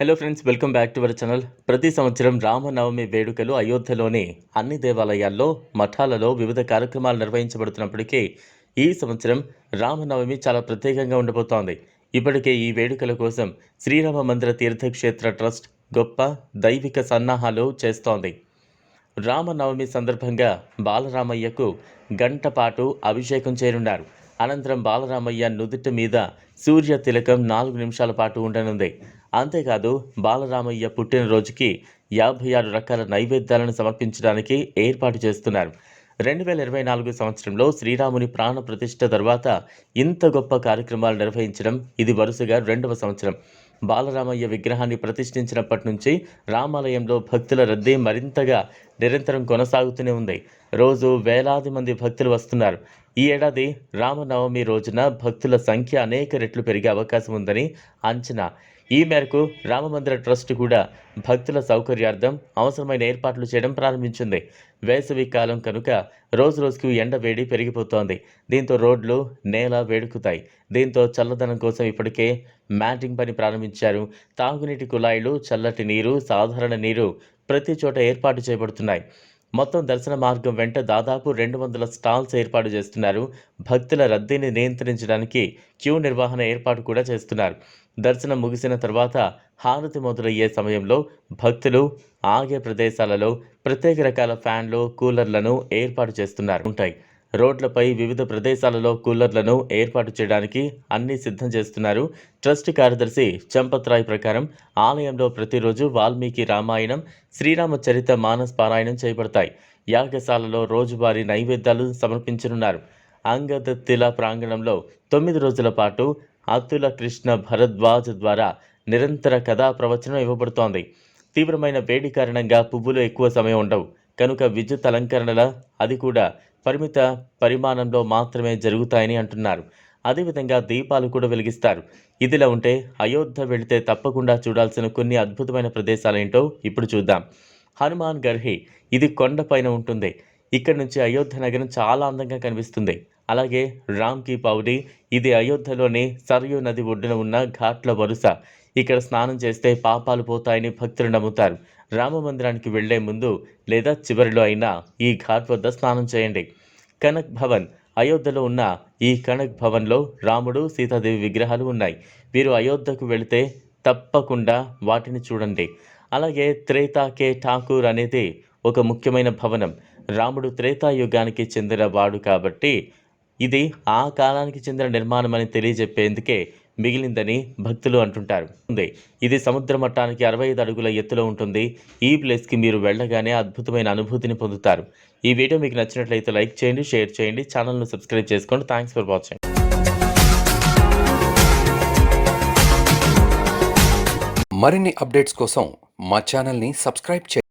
Hello friends welcome back to our channel ప్రతి సంవత్సరం రామనవమి వేడుకలు అయోధ్యలోని అన్ని దేవాలయాల్లో మఠాలలో వివిధ కార్యక్రమాలు నిర్వహించబడుతున్నప్పటికీ ఈ సంవత్సరం రామనవమి చాలా ప్రత్యేకంగా ఉండబోతోంది. ఇప్పటికే ఈ వేడుకల కోసం శ్రీరామ మందిర తీర్థక్షేత్ర ట్రస్ట్ గొప్ప దైవిక సన్నాహాలు చేస్తోంది. రామనవమి సందర్భంగా బాలరామయ్యకు గంట పాటు అభిషేకం చేయనున్నారు. అనంతరం బాలరామయ్య నుదుటి మీద సూర్య తిలకం నాలుగు నిమిషాల పాటు ఉండనుంది. అంతేకాదు బాలరామయ్య పుట్టినరోజుకి యాభై ఆరు రకాల నైవేద్యాలను సమర్పించడానికి ఏర్పాటు చేస్తున్నారు. రెండు వేల ఇరవై నాలుగు సంవత్సరంలో శ్రీరాముని ప్రాణ ప్రతిష్ఠ తర్వాత ఇంత గొప్ప కార్యక్రమాలు నిర్వహించడం ఇది వరుసగా రెండవ సంవత్సరం. బాలరామయ్య విగ్రహాన్ని ప్రతిష్ఠించినప్పటి నుంచి రామాలయంలో భక్తుల రద్దీ మరింతగా నిరంతరం కొనసాగుతూనే ఉంది. రోజు వేలాది మంది భక్తులు వస్తున్నారు. ఈ ఏడాది రామనవమి రోజున భక్తుల సంఖ్య అనేక రెట్లు పెరిగే అవకాశం ఉందని అంచనా. ఈ మేరకు రామమందిర ట్రస్ట్ కూడా భక్తుల సౌకర్యార్థం అవసరమైన ఏర్పాట్లు చేయడం ప్రారంభించింది. వేసవి కాలం కనుక రోజు రోజుకు ఎండ వేడి పెరిగిపోతోంది. దీంతో రోడ్లు నేల వేడుకుతాయి. దీంతో చల్లదనం కోసం ఇప్పటికే మ్యాటింగ్ పని ప్రారంభించారు. తాగునీటి కుళాయిలు చల్లటి నీరు సాధారణ నీరు ప్రతి చోట ఏర్పాటు చేయబడుతున్నాయి. మొత్తం దర్శన మార్గం వెంట దాదాపు రెండు వందల స్టాల్స్ ఏర్పాటు చేస్తున్నారు. భక్తుల రద్దీని నియంత్రించడానికి క్యూ నిర్వహణ ఏర్పాటు కూడా చేస్తున్నారు. దర్శనం ముగిసిన తర్వాత హారతి మొదలయ్యే సమయంలో భక్తులు ఆగే ప్రదేశాలలో ప్రత్యేక రకాల ఫ్యాన్లు కూలర్లను ఏర్పాటు చేస్తున్నారు. ఉంటాయి. రోడ్లపై వివిధ ప్రదేశాలలో కూలర్లను ఏర్పాటు చేయడానికి అన్ని సిద్ధం చేస్తున్నారు. ట్రస్ట్ కార్యదర్శి చంపత్రాయ్ ప్రకారం ఆలయంలో ప్రతిరోజు వాల్మీకి రామాయణం శ్రీరామ చరిత మానస్ పారాయణం చేపడతాయి. యాగశాలలో రోజువారీ నైవేద్యాలు సమర్పించనున్నారు. అంగద తిల ప్రాంగణంలో తొమ్మిది రోజుల పాటు అతుల కృష్ణ భరద్వాజ్ ద్వారా నిరంతర కథా ప్రవచనం ఇవ్వబడుతోంది. తీవ్రమైన వేడి కారణంగా పువ్వులు ఎక్కువ సమయం ఉండవు. కనుక విద్యుత్ అలంకరణల అది కూడా పరిమిత పరిమాణంలో మాత్రమే జరుగుతాయని అంటున్నారు. అదేవిధంగా దీపాలు కూడా వెలిగిస్తారు. ఇదిలా ఉంటే అయోధ్య వెళితే తప్పకుండా చూడాల్సిన కొన్ని అద్భుతమైన ప్రదేశాలేంటో ఇప్పుడు చూద్దాం. హనుమాన్ గర్హి ఇది కొండపైన ఉంటుంది. ఇక్కడ నుంచి అయోధ్య నగరం చాలా అందంగా కనిపిస్తుంది. అలాగే రామ్ కీ పౌడి ఇది అయోధ్యలోని సరయూ నది ఒడ్డున ఉన్న ఘాట్ల వరుస. ఇక్కడ స్నానం చేస్తే పాపాలు పోతాయని భక్తులు నమ్ముతారు. రామ మందిరానికి వెళ్ళే ముందు లేదా చివరిలో అయినా ఈ ఘాట్ వద్ద స్నానం చేయండి. కనక్ భవన్ అయోధ్యలో ఉన్న ఈ కనక్ భవన్లో రాముడు సీతాదేవి విగ్రహాలు ఉన్నాయి. వీరు అయోధ్యకు వెళితే తప్పకుండా వాటిని చూడండి. అలాగే త్రేతా కే ఠాకూర్ అనేది ఒక ముఖ్యమైన భవనం. రాముడు త్రేతాయుగానికి చెందిన వాడు కాబట్టి ఇది ఆ కాలానికి చెందిన నిర్మాణం అని తెలియజెప్పేందుకే మిగిలిందని భక్తులు అంటుంటారు. ఉంది. ఇది సముద్ర మట్టానికి అరవై ఐదు అడుగుల ఎత్తులో ఉంటుంది. ఈ ప్లేస్కి మీరు వెళ్ళగానే అద్భుతమైన అనుభూతిని పొందుతారు. ఈ వీడియో మీకు నచ్చినట్లయితే లైక్ చేయండి షేర్ చేయండి ఛానల్ను సబ్స్క్రైబ్ చేసుకోండి. Thanks for watching. మరిన్ని అప్డేట్స్ కోసం మా ఛానల్ని సబ్స్క్రైబ్ చేయండి.